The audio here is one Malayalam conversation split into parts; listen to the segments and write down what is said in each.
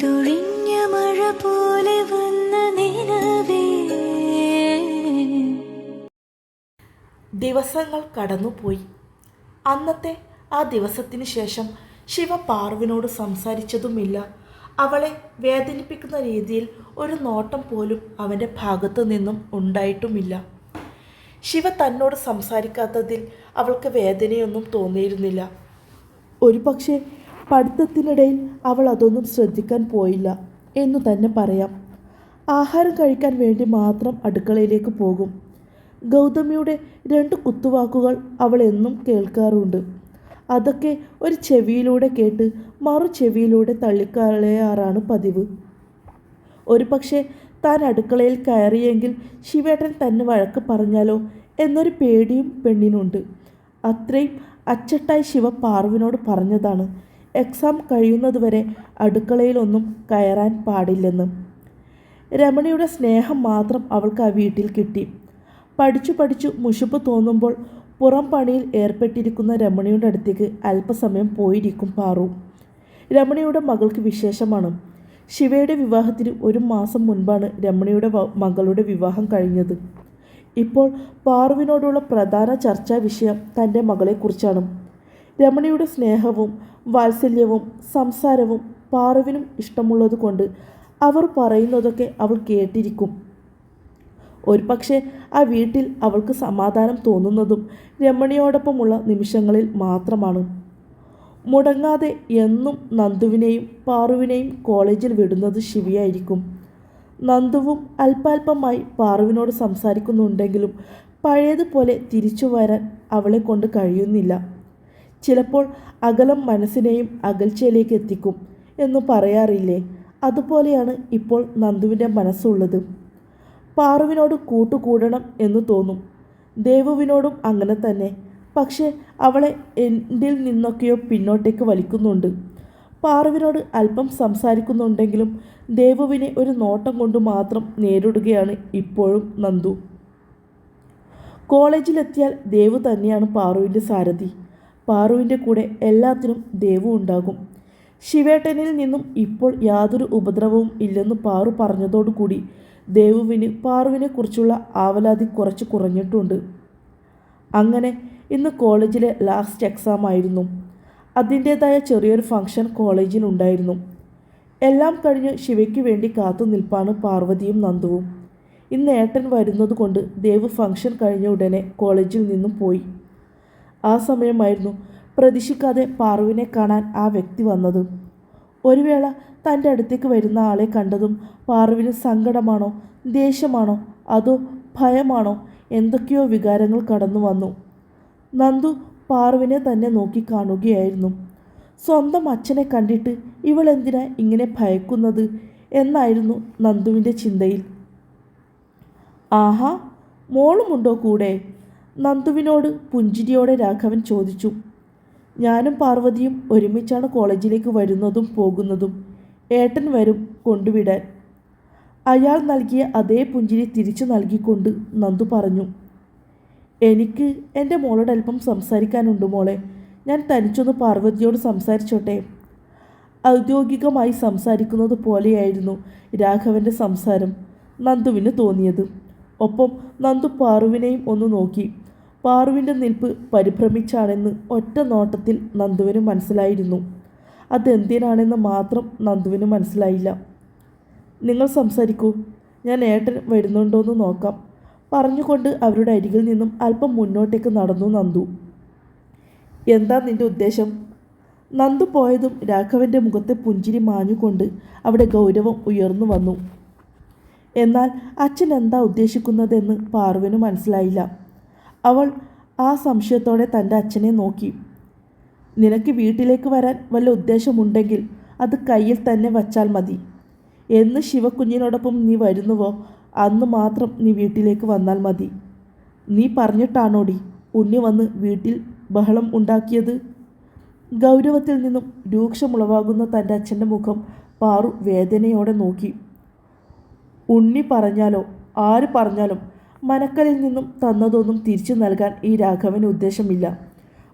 പെയ്തൊഴിഞ്ഞ മഴ പോലെ വന്ന നിലവേ. ദിവസങ്ങൾ കടന്നുപോയി. അന്നത്തെ ആ ദിവസത്തിന് ശേഷം ശിവ പാർവിനോട് സംസാരിച്ചതുമില്ല. അവളെ വേദനിപ്പിക്കുന്ന രീതിയിൽ ഒരു നോട്ടം പോലും അവന്റെ ഭാഗത്തു നിന്നും ഉണ്ടായിട്ടുമില്ല. ശിവ തന്നോട് സംസാരിക്കാത്തതിൽ അവൾക്ക് വേദനയൊന്നും തോന്നിയിരുന്നില്ല. ഒരു പക്ഷേ പഠിത്തത്തിനിടയിൽ അവൾ അതൊന്നും ശ്രദ്ധിക്കാൻ പോയില്ല എന്നു തന്നെ പറയാം. ആഹാരം കഴിക്കാൻ വേണ്ടി മാത്രം അടുക്കളയിലേക്ക് പോകും. ഗൗതമിയുടെ രണ്ട് കുത്തുവാക്കുകൾ അവൾ എന്നും കേൾക്കാറുണ്ട്. അതൊക്കെ ഒരു ചെവിയിലൂടെ കേട്ട് മറു ചെവിയിലൂടെ തള്ളിക്കളയാറാണ് പതിവ്. ഒരു പക്ഷേ താൻ അടുക്കളയിൽ കയറിയെങ്കിൽ ശിവേട്ടൻ തന്നെ വഴക്ക് പറഞ്ഞാലോ എന്നൊരു പേടിയും പെണ്ണിനുണ്ട്. അത്രയും അച്ചട്ടായി ശിവ പാർവിനോട് പറഞ്ഞതാണ്. എക്സാം കഴിയുന്നതുവരെ അടുക്കളയിലൊന്നും കയറാൻ പാടില്ലെന്ന്. രമണിയുടെ സ്നേഹം മാത്രം അവൾക്ക് ആ വീട്ടിൽ കിട്ടി. പഠിച്ചു പഠിച്ചു മുഷിപ്പ് തോന്നുമ്പോൾ പുറം പണിയിൽ ഏർപ്പെട്ടിരിക്കുന്ന രമണിയുടെ അടുത്തേക്ക് അല്പസമയം പോയിരിക്കും പാറു. രമണിയുടെ മകൾക്ക് വിശേഷമാണ്. ശിവയുടെ വിവാഹത്തിന് ഒരു മാസം മുൻപാണ് രമണിയുടെ മകളുടെ വിവാഹം കഴിഞ്ഞത്. ഇപ്പോൾ പാറുവിനോടുള്ള പ്രധാന ചർച്ചാ വിഷയം തന്റെ മകളെക്കുറിച്ചാണ്. രമണിയുടെ സ്നേഹവും വാത്സല്യവും സംസാരവും പാറുവിനും ഇഷ്ടമുള്ളതുകൊണ്ട് അവർ പറയുന്നതൊക്കെ അവൾ കേട്ടിരിക്കും. ഒരു പക്ഷേ ആ വീട്ടിൽ അവൾക്ക് സമാധാനം തോന്നുന്നതും രമണിയോടൊപ്പമുള്ള നിമിഷങ്ങളിൽ മാത്രമാണ്. മുടങ്ങാതെ എന്നും നന്ദുവിനെയും പാറുവിനെയും കോളേജിൽ വിടുന്നത് ശിവിയായിരിക്കും. നന്ദുവും അല്പാൽപമായി പാറുവിനോട് സംസാരിക്കുന്നുണ്ടെങ്കിലും പഴയതുപോലെ തിരിച്ചു വരാൻ അവളെ കൊണ്ട് കഴിയുന്നില്ല. ചിലപ്പോൾ അകലം മനസ്സിനെയും അകൽച്ചയിലേക്ക് എത്തിക്കും എന്ന് പറയാറില്ലേ? അതുപോലെയാണ് ഇപ്പോൾ നന്ദുവിന്റെ മനസ്സുള്ളത്. പാറുവിനോട് കൂട്ടുകൂടണം എന്ന് തോന്നും. ദേവുവിനോടും അങ്ങനെ തന്നെ. പക്ഷേ അവളെ എന്റെ നിന്നൊക്കെയോ പിന്നോട്ടേക്ക് വലിക്കുന്നുണ്ട്. പാറുവിനോട് അല്പം സംസാരിക്കുന്നുണ്ടെങ്കിലും ദേവുവിനെ ഒരു നോട്ടം കൊണ്ട് മാത്രം നേരിടുകയാണ് ഇപ്പോഴും നന്ദു. കോളേജിലെത്തിയാൽ ദേവു തന്നെയാണ് പാറുവിന്റെ സാരഥി. പാറുവിന്റെ കൂടെ എല്ലാത്തിനും ദേവു ഉണ്ടാകും. ശിവേട്ടനിൽ നിന്നും ഇപ്പോൾ യാതൊരു ഉപദ്രവവും ഇല്ലെന്ന് പാറു പറഞ്ഞതോടുകൂടി ദേവുവിന് പാറുവിനെക്കുറിച്ചുള്ള ആവലാതി കുറച്ച് കുറഞ്ഞിട്ടുണ്ട്. അങ്ങനെ ഇന്ന് കോളേജിലെ ലാസ്റ്റ് എക്സാം ആയിരുന്നു. അതിന്റേതായ ചെറിയൊരു ഫംഗ്ഷൻ കോളേജിലുണ്ടായിരുന്നു എല്ലാം കഴിഞ്ഞ് ശിവയ്ക്ക് വേണ്ടി കാത്തു നിൽപ്പാണ് പാർവതിയും നന്ദുവും. ഇന്ന് ഏട്ടൻ വരുന്നത് കൊണ്ട് ദേവ് ഫംഗ്ഷൻ കഴിഞ്ഞ ഉടനെ കോളേജിൽ നിന്നും പോയി. ആ സമയമായിരുന്നു പ്രതീക്ഷിക്കാതെ പാറുവിനെ കാണാൻ ആ വ്യക്തി വന്നത്. ഒരു വേള തന്റെ അടുത്തേക്ക് വരുന്ന ആളെ കണ്ടതും പാറുവിന് സങ്കടമാണോ ദേഷ്യമാണോ അതോ ഭയമാണോ എന്തൊക്കെയോ വികാരങ്ങൾ കടന്നു വന്നു. നന്ദു പാറുവിനെ തന്നെ നോക്കി കാണുകയായിരുന്നു. സ്വന്തം അച്ഛനെ കണ്ടിട്ട് ഇവൾ എന്തിനാ ഇങ്ങനെ ഭയക്കുന്നത് എന്നായിരുന്നു നന്ദുവിന്റെ ചിന്തയിൽ. ആഹാ മോളുമുണ്ടോ കൂടെ? നന്ദുവിനോട് പുഞ്ചിരിയോടെ രാഘവൻ ചോദിച്ചു. ഞാനും പാർവതിയും ഒരുമിച്ചാണ് കോളേജിലേക്ക് വരുന്നതും പോകുന്നതും. ഏട്ടൻ വരും കൊണ്ടുവിടാൻ. അയാൾ നൽകിയ അതേ പുഞ്ചിരി തിരിച്ചു നൽകിക്കൊണ്ട് നന്ദു പറഞ്ഞു. എനിക്ക് എന്റെ മോളോട് അല്പം സംസാരിക്കാനുണ്ട് മോളെ. ഞാൻ തനിച്ചൊന്ന് പാർവതിയോട് സംസാരിച്ചോട്ടെ. ഔദ്യോഗികമായി സംസാരിക്കുന്നത് പോലെയായിരുന്നു രാഘവന്റെ സംസാരം നന്ദുവിന് തോന്നിയത്. ഒപ്പം നന്ദു പാറുവിനെയും ഒന്ന് നോക്കി. പാറുവിന്റെ നിൽപ്പ് പരിഭ്രമിച്ചാണെന്ന് ഒറ്റ നോട്ടത്തിൽ നന്ദുവിന് മനസ്സിലായിരുന്നു. അതെന്തിനാണെന്ന് മാത്രം നന്ദുവിന് മനസ്സിലായില്ല. നിങ്ങൾ സംസാരിക്കൂ. ഞാൻ ഏട്ടൻ വരുന്നുണ്ടോയെന്ന് നോക്കാം. പറഞ്ഞുകൊണ്ട് അവരുടെ അരികിൽ നിന്നും അല്പം മുന്നോട്ടേക്ക് നടന്നു നന്ദു. എന്താ നിന്റെ ഉദ്ദേശം? നന്ദു പോയതും രാഘവന്റെ മുഖത്തെ പുഞ്ചിരി മാഞ്ഞുകൊണ്ട് അവിടെ ഗൗരവം ഉയർന്നു വന്നു. എന്നാൽ അച്ഛൻ എന്താ ഉദ്ദേശിക്കുന്നതെന്ന് പാർവിന് മനസ്സിലായില്ല. അവൾ ആ സംശയത്തോടെ തന്റെ അച്ഛനെ നോക്കി. നിനക്ക് വീട്ടിലേക്ക് വരാൻ വല്ല ഉദ്ദേശമുണ്ടെങ്കിൽ അത് കയ്യിൽ തന്നെ വച്ചാൽ മതി. എന്ന് ശിവക്കുഞ്ഞിനോടൊപ്പം നീ വരുന്നുവോ? അന്ന് മാത്രം നീ വീട്ടിലേക്ക് വന്നാൽ മതി. നീ പറഞ്ഞിട്ടാണോടി ഉണ്ണി വന്ന് വീട്ടിൽ ബഹളം ഉണ്ടാക്കിയത്? ഗൗരവത്തിൽ നിന്നും രൂക്ഷമുളവാകുന്ന തന്റെ അച്ഛന്റെ മുഖം പാറു വേദനയോടെ നോക്കി. ഉണ്ണി പറഞ്ഞാലോ? ആര് പറഞ്ഞാലും മനക്കലിൽ നിന്നും തന്നതൊന്നും തിരിച്ചു നൽകാൻ ഈ രാഘവന് ഉദ്ദേശമില്ല.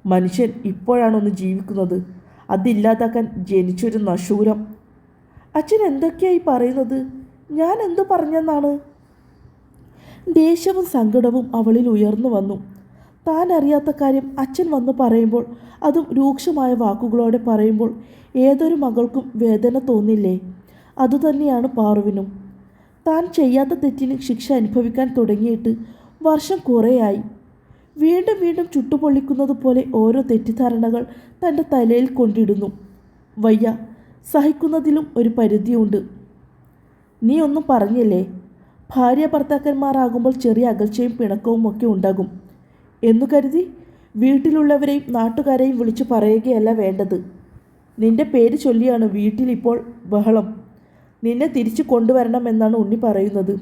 മനുഷ്യൻ ഇപ്പോഴാണൊന്ന് ജീവിക്കുന്നത്. അതില്ലാതാക്കാൻ ജനിച്ചൊരു നശൂരം. അച്ഛൻ എന്തൊക്കെയായി പറയുന്നത്? ഞാൻ എന്തു പറഞ്ഞെന്നാണ്? ദേഷ്യവും സങ്കടവും അവളിൽ ഉയർന്നു വന്നു. താൻ അറിയാത്ത കാര്യം അച്ഛൻ വന്നു പറയുമ്പോൾ അതും രൂക്ഷമായ വാക്കുകളോടെ പറയുമ്പോൾ ഏതൊരു മകൾക്കും വേദന തോന്നില്ലേ? അതുതന്നെയാണ് പാറുവിനും. താൻ ചെയ്യാത്ത തെറ്റിന് ശിക്ഷ അനുഭവിക്കാൻ തുടങ്ങിയിട്ട് വർഷം കുറേയായി. വീണ്ടും വീണ്ടും ചുട്ടുപൊള്ളിക്കുന്നത് പോലെ ഓരോ തെറ്റിദ്ധാരണകൾ തന്റെ തലയിൽ കൊണ്ടിടുന്നു. വയ്യ സഹിക്കുന്നതിലും ഒരു പരിധിയുണ്ട്. നീ ഒന്നും പറഞ്ഞില്ലേ? ഭാര്യ ഭർത്താക്കന്മാരാകുമ്പോൾ ചെറിയ അകൽച്ചയും പിണക്കവും ഒക്കെ ഉണ്ടാകും. എന്നു കരുതി വീട്ടിലുള്ളവരെയും നാട്ടുകാരെയും വിളിച്ചു പറയുകയല്ല വേണ്ടത്. നിന്റെ പേര് ചൊല്ലിയാണ് വീട്ടിലിപ്പോൾ ബഹളം. നിന്നെ തിരിച്ചു കൊണ്ടുവരണമെന്നാണ് ഉണ്ണി പറയുന്നത്.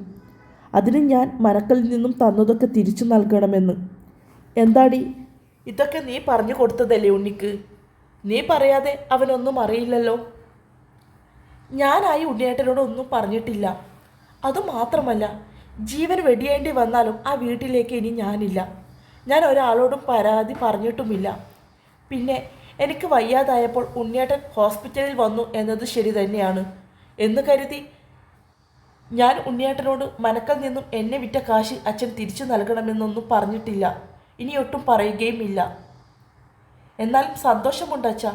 അതിന് ഞാൻ മനക്കലിൽ നിന്നും തന്നതൊക്കെ തിരിച്ചു നൽകണമെന്ന്. എന്താടി? ഇതൊക്കെ നീ പറഞ്ഞു കൊടുത്തതല്ലേ ഉണ്ണിക്ക്? നീ പറയാതെ അവനൊന്നും അറിയില്ലല്ലോ. ഞാനായി ഉണ്ണിയേട്ടനോട് ഒന്നും പറഞ്ഞിട്ടില്ല. അതുമാത്രമല്ല ജീവൻ വെടിയേണ്ടി വന്നാലും ആ വീട്ടിലേക്ക് ഇനി ഞാനില്ല. ഞാൻ ഒരാളോടും പരാതി പറഞ്ഞിട്ടുമില്ല. പിന്നെ എനിക്ക് വയ്യാതായപ്പോൾ ഉണ്ണിയേട്ടൻ ഹോസ്പിറ്റലിൽ വന്നു എന്നത് ശരി തന്നെയാണ്. എന്ന് കരുതി. ഞാൻ ഉണ്ണിയേട്ടനോട് മനക്കൽ നിന്നും എന്നെ വിറ്റ കാശ് അച്ഛൻ തിരിച്ചു നൽകണമെന്നൊന്നും പറഞ്ഞിട്ടില്ല. ഇനി ഒട്ടും പറയുകയുമില്ല. എന്നാലും സന്തോഷമുണ്ട് അച്ഛ.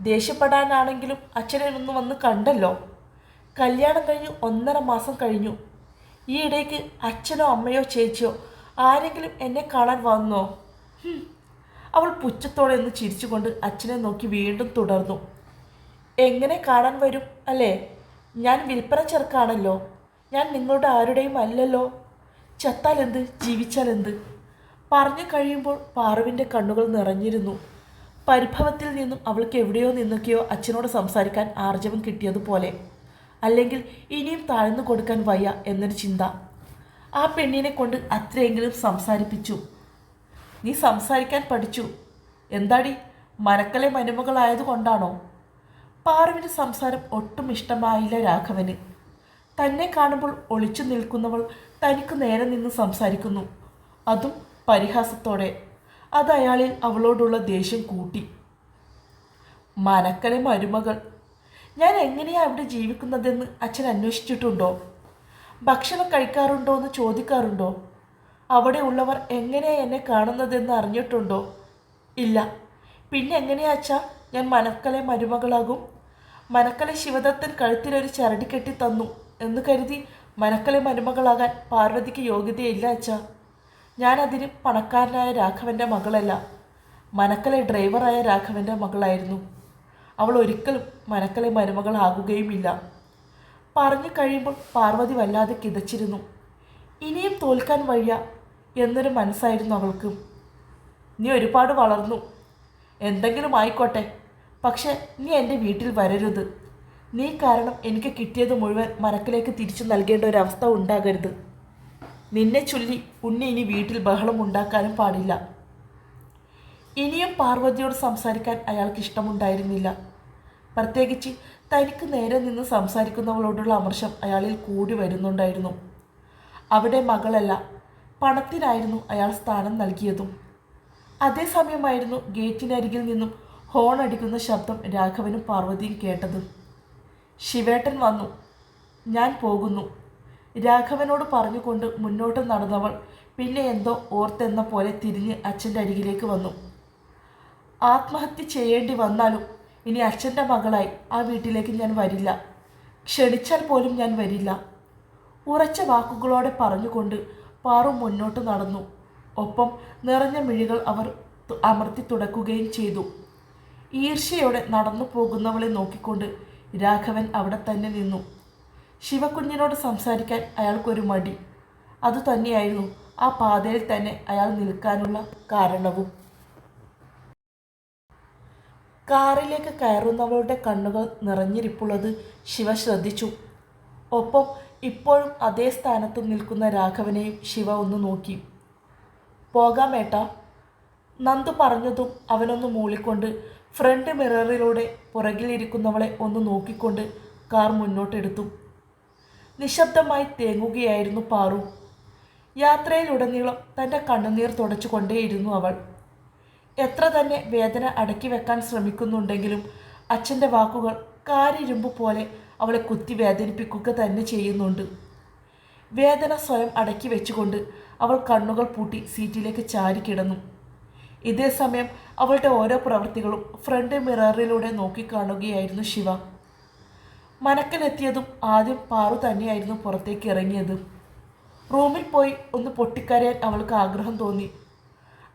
ദേഷ്യപ്പെടാനാണെങ്കിലും അച്ഛനെ ഒന്ന് വന്ന് കണ്ടല്ലോ. കല്യാണം കഴിഞ്ഞു ഒന്നര മാസം കഴിഞ്ഞു. ഈ ഇടയ്ക്ക് അച്ഛനോ അമ്മയോ ചേച്ചിയോ ആരെങ്കിലും എന്നെ കാണാൻ വന്നോ? അവൾ പുച്ഛത്തോടെ ഒന്ന് ചിരിച്ചുകൊണ്ട് അച്ഛനെ നോക്കി വീണ്ടും തുടർന്നു. എങ്ങനെ കാണാൻ വരും അല്ലേ? ഞാൻ വിൽപ്പന ചെറുക്കാണല്ലോ. ഞാൻ നിങ്ങളുടെ ആരുടെയും അല്ലല്ലോ. ജീവിച്ചാൽ എന്ത് പറഞ്ഞു കഴിയുമ്പോൾ പാറുവിന്റെ കണ്ണുകൾ നിറഞ്ഞിരുന്നു. പരിഭവത്തിൽ നിന്നും അവൾക്ക് എവിടെയോ നിന്നൊക്കെയോ അച്ഛനോട് സംസാരിക്കാൻ ആർജവം കിട്ടിയതുപോലെ. അല്ലെങ്കിൽ ഇനിയും താഴ്ന്നു കൊടുക്കാൻ വയ്യ എന്നൊരു ചിന്ത. ആ പെണ്ണിനെ കൊണ്ട് അത്രയെങ്കിലും സംസാരിപ്പിച്ചു. നീ സംസാരിക്കാൻ പഠിച്ചു. എന്താടി? മരക്കലെ മരുമകളായതുകൊണ്ടാണോ? പാറുവിന്റെ സംസാരം ഒട്ടും ഇഷ്ടമായില്ല രാഘവന്. തന്നെ കാണുമ്പോൾ ഒളിച്ചു നിൽക്കുന്നവൾ തനിക്ക് നേരെ നിന്ന് സംസാരിക്കുന്നു. അതും പരിഹാസത്തോടെ. അത് അയാളിൽ അവളോടുള്ള ദേഷ്യം കൂട്ടി. മനക്കലെ മരുമകൾ ഞാൻ എങ്ങനെയാണ് അവിടെ ജീവിക്കുന്നതെന്ന് അച്ഛൻ അന്വേഷിച്ചിട്ടുണ്ടോ? ഭക്ഷണം കഴിക്കാറുണ്ടോ എന്ന് ചോദിക്കാറുണ്ടോ? അവിടെ ഉള്ളവർ എങ്ങനെയാണ് എന്നെ കാണുന്നതെന്ന് അറിഞ്ഞിട്ടുണ്ടോ? ഇല്ല. പിന്നെ എങ്ങനെയാ അച്ഛാ? ഞാൻ മനക്കലെ മരുമകളാകും. മനക്കലെ ശിവദത്തൻ കഴുത്തിലൊരു ചരടി കെട്ടി തന്നു എന്ന് കരുതി മനക്കലെ മരുമകളാകാൻ പാർവതിക്ക് യോഗ്യതയില്ല അച്ഛാ. ഞാനതിന് പണക്കാരനായ രാഘവന്റെ മകളല്ല. മനക്കലെ ഡ്രൈവറായ രാഘവന്റെ മകളായിരുന്നു. അവൾ ഒരിക്കലും മനക്കലെ മരുമകളാകുകയുമില്ല. പറഞ്ഞു കഴിയുമ്പോൾ പാർവതി വല്ലാതെ കിതച്ചിരുന്നു. ഇനിയും തോൽക്കാൻ വയ്യ എന്നൊരു മനസ്സായിരുന്നു അവൾക്ക്. നീ ഒരുപാട് വളർന്നു. എന്തെങ്കിലും ആയിക്കോട്ടെ. പക്ഷെ നീ എന്റെ വീട്ടിൽ വരരുത്. നീ കാരണം എനിക്ക് കിട്ടിയത് മുഴുവൻ മനക്കിലേക്ക് തിരിച്ചു നൽകേണ്ട ഒരവസ്ഥ ഉണ്ടാകരുത്. നിന്നെ ചൊല്ലി ഉണ്ണി ഇനി വീട്ടിൽ ബഹളം ഉണ്ടാക്കാനും പാടില്ല. ഇനിയും പാർവതിയോട് സംസാരിക്കാൻ അയാൾക്ക് ഇഷ്ടമുണ്ടായിരുന്നില്ല. പ്രത്യേകിച്ച് തനിക്ക് നേരെ നിന്ന് സംസാരിക്കുന്നവളോടുള്ള അമർഷം അയാളിൽ കൂടി വരുന്നുണ്ടായിരുന്നു. അവിടെ മകളല്ല പണത്തിനായിരുന്നു അയാൾ സ്ഥാനം നൽകിയതും. അതേസമയമായിരുന്നു ഗേറ്റിനരികിൽ നിന്നും ഹോൺ അടിക്കുന്ന ശബ്ദം രാഘവനും പാർവതിയും കേട്ടതും. ശിവേട്ടൻ വന്നു. ഞാൻ പോകുന്നു. രാഘവനോട് പറഞ്ഞുകൊണ്ട് മുന്നോട്ട് നടന്നവൾ പിന്നെ എന്തോ ഓർത്തെന്ന പോലെ തിരിഞ്ഞ് അച്ഛന്റെ അരികിലേക്ക് വന്നു. ആത്മഹത്യ ചെയ്യേണ്ടി വന്നാലും ഇനി അച്ഛന്റെ മകളായി ആ വീട്ടിലേക്ക് ഞാൻ വരില്ല. ക്ഷണിച്ചാൽ പോലും ഞാൻ വരില്ല. ഉറച്ച വാക്കുകളോടെ പറഞ്ഞുകൊണ്ട് പാറു മുന്നോട്ട് നടന്നു. ഒപ്പം നിറഞ്ഞ മിഴികൾ അവർ അമർത്തി തുടക്കുകയും ചെയ്തു. ഈർഷ്യയോടെ നടന്നു പോകുന്നവളെ നോക്കിക്കൊണ്ട് രാഘവൻ അവിടെ തന്നെ നിന്നു. ശിവകുഞ്ഞിനോട് സംസാരിക്കാൻ അയാൾക്കൊരു മടി. അതുതന്നെയായിരുന്നു ആ പാതയിൽ തന്നെ അയാൾ നിൽക്കാനുള്ള കാരണവും. കാറിലേക്ക് കയറുന്നവളുടെ കണ്ണുകൾ നിറഞ്ഞിരിപ്പുള്ളത് ശിവ ശ്രദ്ധിച്ചു. ഒപ്പം ഇപ്പോഴും അതേ സ്ഥാനത്ത് നിൽക്കുന്ന രാഘവനെയും ശിവ ഒന്ന് നോക്കി. പോകാം ഏട്ടാ. നന്ദു പറഞ്ഞതും അവനൊന്ന് മൂളിക്കൊണ്ട് ഫ്രണ്ട് മിററിലൂടെ പുറകിലിരിക്കുന്നവളെ ഒന്ന് നോക്കിക്കൊണ്ട് കാർ മുന്നോട്ടെടുത്തു. നിശബ്ദമായി തേങ്ങുകയായിരുന്നു പാറു. യാത്രയിലുടനീളം തന്റെ കണ്ണുനീർ തുടച്ചുകൊണ്ടേയിരുന്നു അവൾ. എത്ര തന്നെ വേദന അടക്കി വെക്കാൻ ശ്രമിക്കുന്നുണ്ടെങ്കിലും അച്ഛന്റെ വാക്കുകൾ കാരിരുമ്പ് പോലെ അവളെ കുത്തി വേദനിപ്പിക്കുക തന്നെ ചെയ്യുന്നുണ്ട്. വേദന സ്വയം അടക്കി വെച്ചുകൊണ്ട് അവൾ കണ്ണുകൾ പൂട്ടി സീറ്റിലേക്ക് ചാരി കിടന്നു ഇതേ സമയം അവളുടെ ഓരോ പ്രവൃത്തികളും ഫ്രണ്ട് മിററിലൂടെ നോക്കിക്കാണുകയായിരുന്നു ശിവ. മനക്കനെത്തിയതും ആദ്യം പാറു തന്നെയായിരുന്നു പുറത്തേക്ക് ഇറങ്ങിയത്. റൂമിൽ പോയി ഒന്ന് പൊട്ടിക്കരയാൻ അവൾക്ക് ആഗ്രഹം തോന്നി.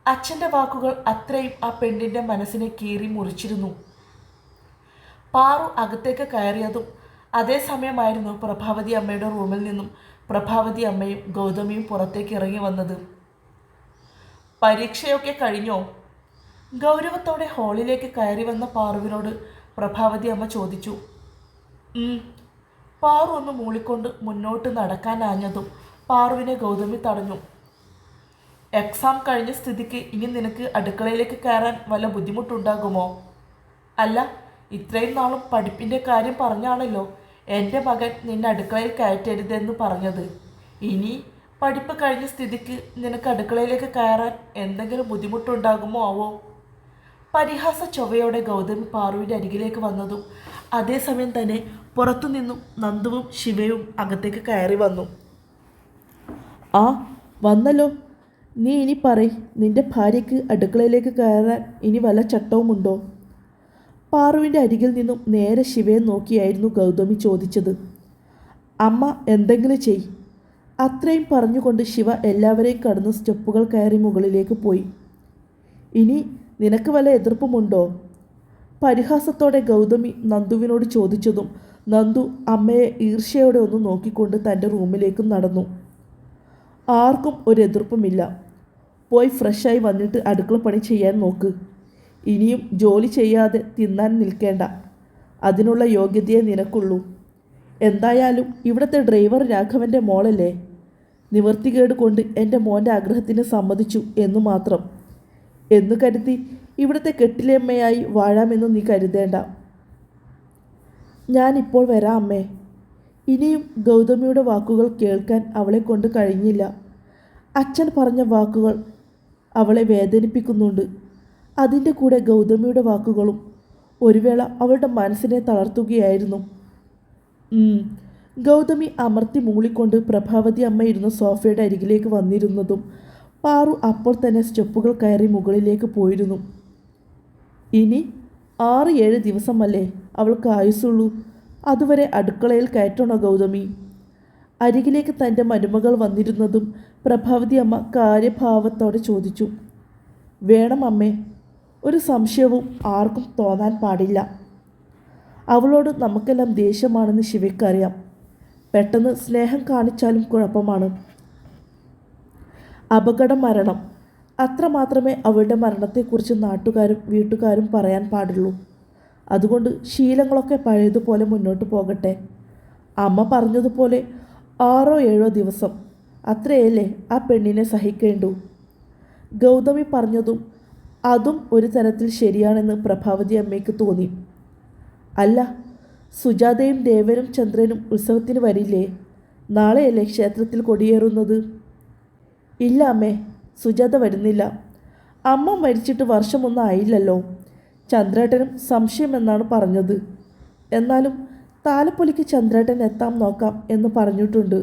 അച്ഛന്റെ വാക്കുകൾ അത്രയും ആ പെണ്ണിന്റെ മനസ്സിനെ കീറി മുറിച്ചിരുന്നു. പാറു അകത്തേക്ക് കയറിയതും അതേ സമയമായിരുന്നു പ്രഭാവതി അമ്മയുടെ റൂമിൽ നിന്നും പ്രഭാവതി അമ്മയും ഗൗതമിയും പുറത്തേക്ക് ഇറങ്ങി വന്നത്. പരീക്ഷയൊക്കെ കഴിഞ്ഞോ? ഗൗരവത്തോടെ ഹാളിലേക്ക് കയറി വന്ന പാറുവിനോട് പ്രഭാവതി അമ്മ ചോദിച്ചു. പാറു ഒന്ന് മൂളിക്കൊണ്ട് മുന്നോട്ട് നടക്കാൻ ആഞ്ഞതും പാറുവിനെ ഗൗതമി തടഞ്ഞു. എക്സാം കഴിഞ്ഞ സ്ഥിതിക്ക് ഇനി നിനക്ക് അടുക്കളയിലേക്ക് കയറാൻ വല്ല ബുദ്ധിമുട്ടുണ്ടാകുമോ? അല്ല ഇത്രയും നാളും പഠിപ്പിന്റെ കാര്യം പറഞ്ഞാണല്ലോ എന്റെ മകൻ നിന്നെ അടുക്കളയിൽ കയറ്റരുതെന്ന് പറഞ്ഞത്. ഇനി പഠിപ്പ് കഴിഞ്ഞ സ്ഥിതിക്ക് നിനക്ക് അടുക്കളയിലേക്ക് കയറാൻ എന്തെങ്കിലും ബുദ്ധിമുട്ടുണ്ടാകുമോ ആവോ? പരിഹാസ ചൊവ്വയോടെ ഗൗതമി പാറുവിന്റെ അരികിലേക്ക് വന്നതും അതേസമയം തന്നെ പുറത്തുനിന്നും നന്ദുവും ശിവയും അകത്തേക്ക് കയറി വന്നു. ആ വന്നല്ലോ. നീ ഇനി പറയ് നിന്റെ ഭാര്യയ്ക്ക് അടുക്കളയിലേക്ക് കയറാൻ ഇനി വല്ല ചട്ടവുമുണ്ടോ? പാറുവിന്റെ അരികിൽ നിന്നും നേരെ ശിവയെ നോക്കിയായിരുന്നു ഗൗതമി ചോദിച്ചത്. അമ്മ എന്തെങ്കിലും ചെയ് അത്രയും പറഞ്ഞുകൊണ്ട് ശിവ എല്ലാവരെയും കടന്ന് സ്റ്റെപ്പുകൾ കയറി മുകളിലേക്ക് പോയി. ഇനി നിനക്ക് വല്ല എതിർപ്പുമുണ്ടോ? പരിഹാസത്തോടെ ഗൗതമി നന്ദുവിനോട് ചോദിച്ചതും നന്ദു അമ്മയെ ഈർഷ്യയോടെ ഒന്ന് നോക്കിക്കൊണ്ട് തന്റെ റൂമിലേക്ക് നടന്നു. ആർക്കും ഒരു എതിർപ്പുമില്ല. പോയി ഫ്രഷായി വന്നിട്ട് അടുക്കള പണി ചെയ്യാൻ നോക്ക്. ഇനിയും ജോലി ചെയ്യാതെ തിന്നാൻ നിൽക്കേണ്ട. അതിനുള്ള യോഗ്യതയെ നിനക്കുള്ളൂ. എന്തായാലും ഇവിടുത്തെ ഡ്രൈവർ രാഘവന്റെ മോളല്ലേ? നിവർത്തികേട് കൊണ്ട് എന്റെ മോന്റെ ആഗ്രഹത്തിന് സമ്മതിച്ചു എന്നു മാത്രം. എന്നു കരുതി ഇവിടുത്തെ കെട്ടിലമ്മയായി വാഴാമെന്ന് നീ കരുതേണ്ട. ഞാനിപ്പോൾ വരാം അമ്മേ. ഇനിയും ഗൗതമിയുടെ വാക്കുകൾ കേൾക്കാൻ അവളെ കൊണ്ട് കഴിഞ്ഞില്ല. അച്ഛൻ പറഞ്ഞ വാക്കുകൾ അവളെ വേദനിപ്പിക്കുന്നുണ്ട്. അതിന്റെ കൂടെ ഗൗതമിയുടെ വാക്കുകളും ഒരു വേള അവളുടെ മനസ്സിനെ തളർത്തുകയായിരുന്നു. ഗൗതമി അമർത്തി മൂളിക്കൊണ്ട് പ്രഭാവതി അമ്മ ഇരുന്ന സോഫയുടെ അരികിലേക്ക് വന്നിരുന്നതും പാറു അപ്പോൾ തന്നെ സ്റ്റെപ്പുകൾ കയറി മുകളിലേക്ക് പോയിരുന്നു. ഇനി ആറ് ഏഴ് ദിവസമല്ലേ അവൾക്ക് ആയുസുള്ളൂ അതുവരെ അടുക്കളയിൽ കയറ്റണോ ഗൗതമി? അരികിലേക്ക് തന്റെ മരുമകൾ വന്നിരുന്നതും പ്രഭാവതി അമ്മ കാര്യഭാവത്തോടെ ചോദിച്ചു. വേണം അമ്മേ ഒരു സംശയവും ആർക്കും തോന്നാൻ പാടില്ല. അവളോട് നമുക്കെല്ലാം ദേഷ്യമാണെന്ന് ശിവയ്ക്കറിയാം. പെട്ടെന്ന് സ്നേഹം കാണിച്ചാലും കുഴപ്പമാണ്. അപകട മരണം. അത്രമാത്രമേ അവളുടെ മരണത്തെക്കുറിച്ച് നാട്ടുകാരും വീട്ടുകാരും പറയാൻ പാടുള്ളൂ. അതുകൊണ്ട് ശീലങ്ങളൊക്കെ പഴയതുപോലെ മുന്നോട്ട് പോകട്ടെ. അമ്മ പറഞ്ഞതുപോലെ ആറോ ഏഴോ ദിവസം. അത്രയല്ലേ ആ പെണ്ണിനെ സഹിക്കേണ്ടു. ഗൗതമി പറഞ്ഞതും അതും ഒരു തരത്തിൽ ശരിയാണെന്ന് പ്രഭാവതി അമ്മയ്ക്ക് തോന്നി. അല്ല സുജാതയും ദേവനും ചന്ദ്രനും ഉത്സവത്തിന് വരില്ലേ? നാളെയല്ലേ ക്ഷേത്രത്തിൽ കൊടിയേറുന്നത്? ഇല്ല അമ്മേ സുജാത വരുന്നില്ല. അമ്മ മരിച്ചിട്ട് വർഷമൊന്നും ആയില്ലല്ലോ. ചന്ദ്രേട്ടനും സംശയമെന്നാണ് പറഞ്ഞത്. എന്നാലും താലപ്പൊലിക്ക് ചന്ദ്രേട്ടൻ എത്താം നോക്കാം എന്ന് പറഞ്ഞിട്ടുണ്ട്.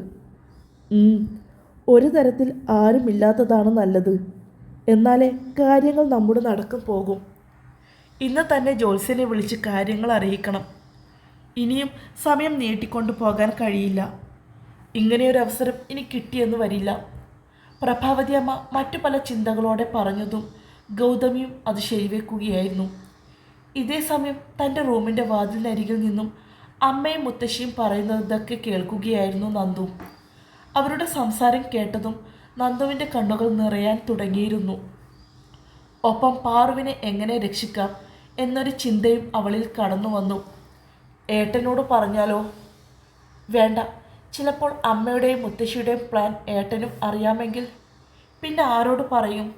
ഒരു തരത്തിൽ ആരുമില്ലാത്തതാണ് നല്ലത്. എന്നാലേ കാര്യങ്ങൾ നമ്മുടെ നടക്കും പോകും. ഇന്ന് തന്നെ ജോത്സ്യനെ വിളിച്ച് കാര്യങ്ങൾ അറിയിക്കണം. ഇനിയും സമയം നീട്ടിക്കൊണ്ടു പോകാൻ കഴിയില്ല. ഇങ്ങനെയൊരു അവസരം ഇനി കിട്ടിയെന്ന് വരില്ല. പ്രഭാവതി അമ്മ മറ്റു പല ചിന്തകളോടെ പറഞ്ഞതും ഗൗതമിയും അത് ശരിവെക്കുകയായിരുന്നു. ഇതേ സമയം തന്റെ റൂമിന്റെ വാതിലിനരികിൽ നിന്നും അമ്മയും മുത്തശ്ശിയും പറയുന്നതൊക്കെ കേൾക്കുകയായിരുന്നു നന്ദു. അവരുടെ സംസാരം കേട്ടതും നന്ദുവിന്റെ കണ്ണുകൾ നിറയാൻ തുടങ്ങിയിരുന്നു. ഒപ്പം പാറുവിനെ എങ്ങനെ രക്ഷിക്കാം എന്നൊരു ചിന്തയും അവളിൽ കടന്നു വന്നു. ഏട്ടനോട് പറഞ്ഞാലോ? വേണ്ട. ചിലപ്പോൾ അമ്മയുടെയും മുത്തശ്ശിയുടെയും പ്ലാൻ ഏട്ടനും അറിയാമെങ്കിൽ പിന്നെ ആരോട് പറയും?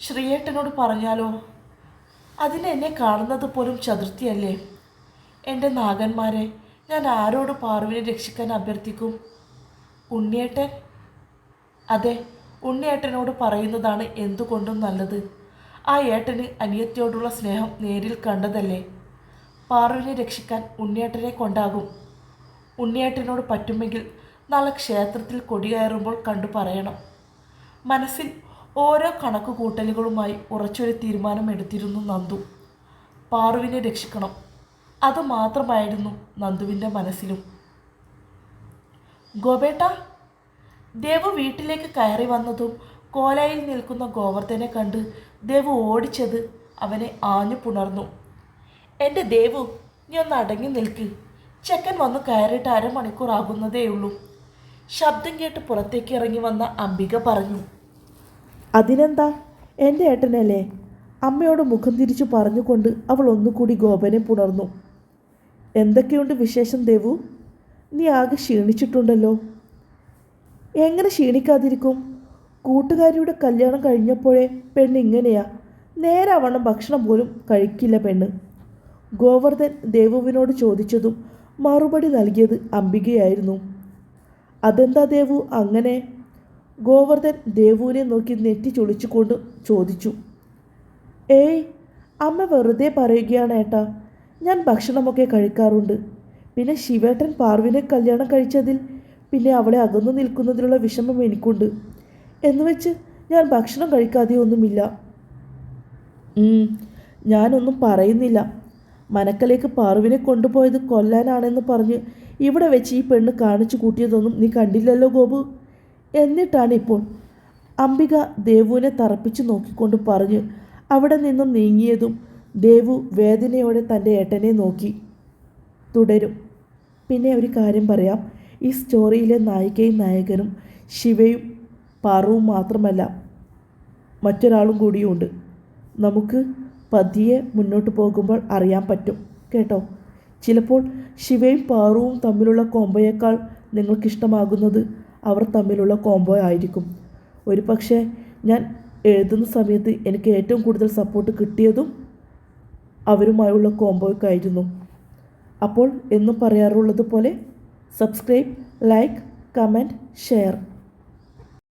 ശ്രീയേട്ടനോട് പറഞ്ഞാലോ? അതിന് എന്നെ കാണുന്നത് പോലും ചതുർത്ഥിയല്ലേ? എന്റെ നാഗന്മാരെ ഞാൻ ആരോട് പാറുവിനെ രക്ഷിക്കാൻ അഭ്യർത്ഥിക്കും? ഉണ്ണിയേട്ടൻ? അതെ ഉണ്ണിയേട്ടനോട് പറയുന്നതാണ് എന്തുകൊണ്ടും നല്ലത്. ആ ഏട്ടന് അനിയത്തിയോടുള്ള സ്നേഹം നേരിൽ കണ്ടതല്ലേ? പാറുവിനെ രക്ഷിക്കാൻ ഉണ്ണിയേട്ടനെ കൊണ്ടാകും. ഉണ്ണിയേട്ടനോട് പറ്റുമെങ്കിൽ നാളെ ക്ഷേത്രത്തിൽ കൊടികയറുമ്പോൾ കണ്ടു പറയണം. മനസ്സിൽ ഓരോ കണക്ക് കൂട്ടലുകളുമായി ഉറച്ചൊരു തീരുമാനം എടുത്തിരുന്നു നന്ദു. പാറുവിനെ രക്ഷിക്കണം. അത് മാത്രമായിരുന്നു നന്ദുവിന്റെ മനസ്സിലും. ഗോപേട്ട ദേവു വീട്ടിലേക്ക് കയറി വന്നതും കോലായിൽ നിൽക്കുന്ന ഗോവർദ്ധനെ കണ്ട് ദേവു ഓടിച്ചത് അവനെ ആഞ്ഞു പുണർന്നു. എന്റെ ദേവു നീ ഒന്ന് അടങ്ങി നിൽക്ക്. ചെക്കൻ വന്ന് കയറിയിട്ട് അരമണിക്കൂർ ആകുന്നതേയുള്ളൂ ശബ്ദം കേട്ട് പുറത്തേക്ക് ഇറങ്ങി വന്ന അംബിക പറഞ്ഞു അതിനെന്താ? എന്റെ ഏട്ടനല്ലേ? അമ്മയോട് മുഖം തിരിച്ചു പറഞ്ഞുകൊണ്ട് അവൾ ഒന്നുകൂടി ഗോപനെ പുണർന്നു. എന്തൊക്കെയുണ്ട് വിശേഷം ദേവു? നീ ആകെ ക്ഷീണിച്ചിട്ടുണ്ടല്ലോ. എങ്ങനെ ക്ഷീണിക്കാതിരിക്കും? കൂട്ടുകാരിയുടെ കല്യാണം കഴിഞ്ഞപ്പോഴേ പെണ്ണ് ഇങ്ങനെയാ. നേരാവണ്ണം ഭക്ഷണം പോലും കഴിക്കില്ല പെണ്ണ്. ഗോവർദ്ധൻ ദേവുവിനോട് ചോദിച്ചതും മറുപടി നൽകിയത് അംബികയായിരുന്നു. അതെന്താ ദേവു അങ്ങനെ? ഗോവർദ്ധൻ ദേവുവിനെ നോക്കി നെറ്റി ചൊളിച്ചുകൊണ്ട് ചോദിച്ചു. ഏയ് അമ്മ വെറുതെ പറയുകയാണ് ഏട്ടാ. ഞാൻ ഭക്ഷണമൊക്കെ കഴിക്കാറുണ്ട്. പിന്നെ ശിവേട്ടൻ പാർവിനെ കല്യാണം കഴിച്ചതിൽ പിന്നെ അവളെ അകന്നു നിൽക്കുന്നതിലുള്ള വിഷമം എനിക്കുണ്ട്. എന്നുവെച്ച് ഞാൻ ഭക്ഷണം കഴിക്കാതെ ഒന്നുമില്ല ഞാനൊന്നും പറയുന്നില്ല. മനക്കലേക്ക് പാറുവിനെ കൊണ്ടുപോയത് കൊല്ലാനാണെന്ന് പറഞ്ഞ് ഇവിടെ വെച്ച് ഈ പെണ്ണ് കാണിച്ചു കൂട്ടിയതൊന്നും നീ കണ്ടില്ലല്ലോ ഗോപു. എന്നിട്ടാണ് ഇപ്പോൾ അംബിക ദേവുവിനെ തറപ്പിച്ചു നോക്കിക്കൊണ്ട് പറഞ്ഞ് അവിടെ നിന്നും നീങ്ങിയതും ദേവു വേദനയോടെ തന്റെ ഏട്ടനെ നോക്കി. തുടരും. പിന്നെ ഒരു കാര്യം പറയാം. ഈ സ്റ്റോറിയിലെ നായികയും നായകനും ശിവയും പാറുവും മാത്രമല്ല മറ്റൊരാളും കൂടിയുണ്ട്. നമുക്ക് പതിയെ മുന്നോട്ട് പോകുമ്പോൾ അറിയാൻ പറ്റും. കേട്ടോ? ചിലപ്പോൾ ശിവയും പാറുവും തമ്മിലുള്ള കോംബോയേക്കാൾ നിങ്ങൾക്കിഷ്ടമാകുന്നത് അവർ തമ്മിലുള്ള കോംബോ ആയിരിക്കും. ഒരു പക്ഷേ ഞാൻ എഴുതുന്ന സമയത്ത് എനിക്ക് ഏറ്റവും കൂടുതൽ സപ്പോർട്ട് കിട്ടിയതും അവരുമായുള്ള കോംബോയ്ക്കായിരുന്നു. അപ്പോൾ എന്നും പറയാറുള്ളത് പോലെ സബ്സ്ക്രൈബ് ലൈക്ക് കമന്റ് ഷെയർ